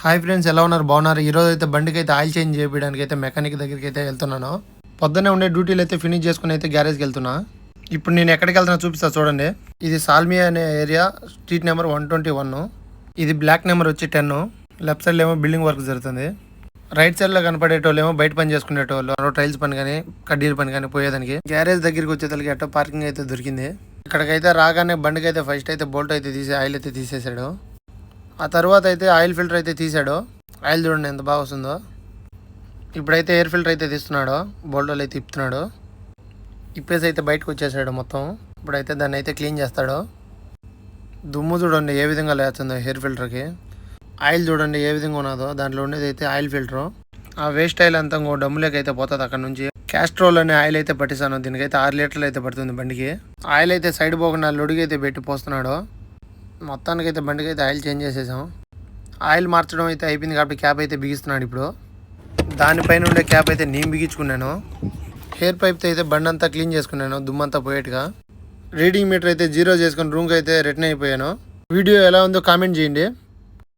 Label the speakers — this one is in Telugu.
Speaker 1: హాయ్ ఫ్రెండ్స్ ఎలా ఉన్నారు? బాగున్నారు? ఈ రోజు అయితే బండికి అయితే ఆయిల్ చేంజ్ చేయడానికి అయితే మెకానిక్ దగ్గరికి అయితే వెళ్తున్నాను. పొద్దున్నే ఉండే డ్యూటీలు అయితే ఫినిష్ చేసుకుని అయితే గ్యారేజ్కి వెళ్తున్నా. ఇప్పుడు నేను ఎక్కడికి వెళ్తున్నా చూపిస్తా చూడండి. ఇది సాల్మియా అనే area street number one twenty one. ఇది బ్లాక్ నెంబర్ వచ్చి టెన్. లెఫ్ట్ సైడ్లో ఏమో బిల్డింగ్ వర్క్ జరుగుతుంది. రైట్ సైడ్లో కనపడేటోళ్ళు ఏమో బయట పని చేసుకునేటోళ్ళు టైల్స్ పని కానీ కడ్డీల పని కానీ పోయేదానికి. గ్యారేజ్ దగ్గరికి వచ్చేసరికి ఎట్టో పార్కింగ్ అయితే దొరికింది. ఇక్కడికైతే రాగానే బండికి అయితే ఫస్ట్ అయితే బోల్ట్ అయితే తీసి ఆయిల్ అయితే తీసేసాడు ఆ తర్వాత అయితే ఆయిల్ ఫిల్టర్ అయితే తీసాడు. ఆయిల్ చూడండి ఎంత బాగా వస్తుందో. ఇప్పుడైతే ఎయిర్ ఫిల్టర్ అయితే తీస్తున్నాడు. బోల్డోలు అయితే తిప్పుతున్నాడు. ఇప్పేసి అయితే బయటకు వచ్చేసాడు మొత్తం. ఇప్పుడైతే దాన్ని అయితే క్లీన్ చేస్తాడు. దుమ్ము చూడండి ఏ విధంగా లేస్తుందో హెయిర్ ఫిల్టర్కి. ఆయిల్ చూడండి ఏ విధంగా ఉన్నదో. దాంట్లో ఉండేది అయితే ఆయిల్ ఫిల్టరు. ఆ వేస్ట్ ఆయిల్ అంతా ఇంకో డమ్ములోకి అయితే పోతుంది అక్కడ నుంచి. క్యాస్ట్రోల్ అనే ఆయిల్ అయితే పట్టిస్తాను దీనికైతే ఆరు లీటర్లు అయితే పడుతుంది బండికి. ఆయిల్ అయితే సైడ్ పోకుండా లొడిగి అయితే పెట్టి పోస్తున్నాడు. మొత్తానికి అయితే బండికి అయితే ఆయిల్ చేంజ్ చేసేసాం. ఆయిల్ మార్చడం అయితే అయిపోయింది కాబట్టి క్యాప్ అయితే బిగిస్తున్నాడు ఇప్పుడు. దానిపైన ఉండే క్యాప్ అయితే నేను బిగించుకున్నాను. హెయిర్ పైప్తో అయితే బండి అంతా క్లీన్ చేసుకున్నాను దుమ్మంతా పోయేట్టుగా. రీడింగ్ మీటర్ అయితే జీరో చేసుకుని రూమ్కి అయితే రిటర్న్ అయిపోయాను. వీడియో ఎలా ఉందో కామెంట్ చేయండి.